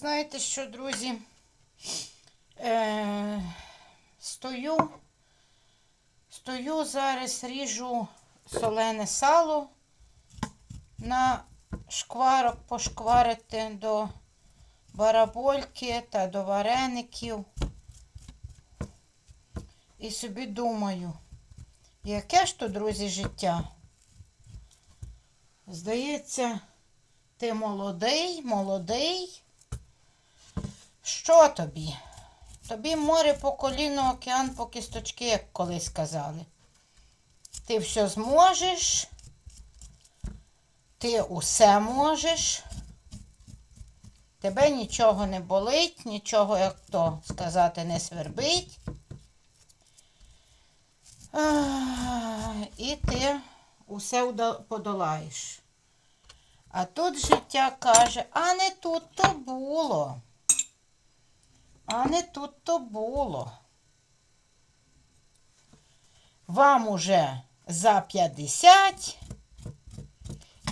знаєте що, друзі? Е, стою, стою зараз, ріжу солене сало на шкварок пошкварити до барабольки та до вареників. І собі думаю, яке ж то, друзі, життя? Здається, ти молодий, молодий. Що тобі? Тобі море по коліно, океан по кісточки, як колись казали. Ти все зможеш, ти усе можеш. Тебе нічого не болить, нічого, як то сказати, не свербить. І ти усе подолаєш. А тут життя каже, а не тут то було. А не тут то було. Вам уже за 50,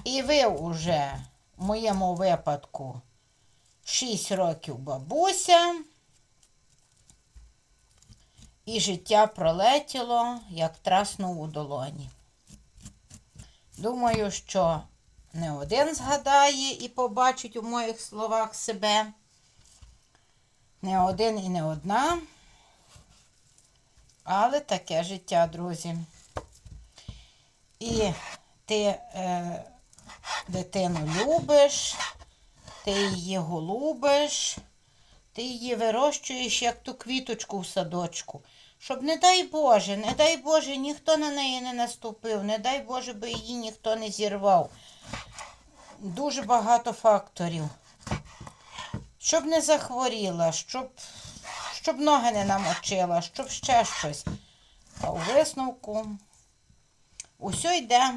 і ви уже в моєму випадку 6 років бабуся. І життя пролетіло, як траснув у долоні. Думаю, що не один згадає і побачить у моїх словах себе. Не один і не одна. Але таке життя, друзі. І ти е, дитину любиш, ти її голубиш, ти її вирощуєш, як ту квіточку в садочку. Щоб, не дай Боже, не дай Боже, ніхто на неї не наступив, не дай Боже, би її ніхто не зірвав. Дуже багато факторів. Щоб не захворіла, щоб, щоб ноги не намочила, щоб ще щось. А у висновку усе йде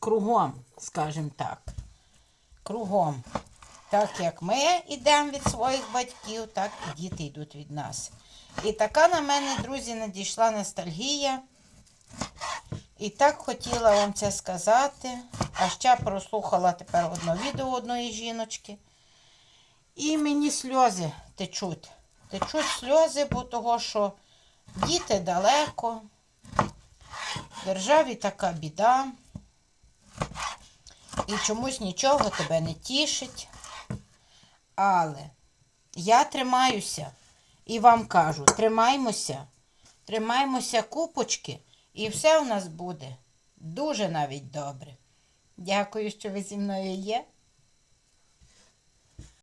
кругом, скажімо так. Кругом. Так як ми йдемо від своїх батьків, так і діти йдуть від нас. І така на мене, друзі, надійшла ностальгія. І так хотіла вам це сказати. А ще прослухала тепер одне відео одної жіночки. І мені сльози течуть. Течуть сльози, бо того, що діти далеко, в державі така біда. І чомусь нічого тебе не тішить. Але я тримаюся і вам кажу, тримаймося, тримаймося купочки, і все у нас буде дуже навіть добре. Дякую, що ви зі мною є.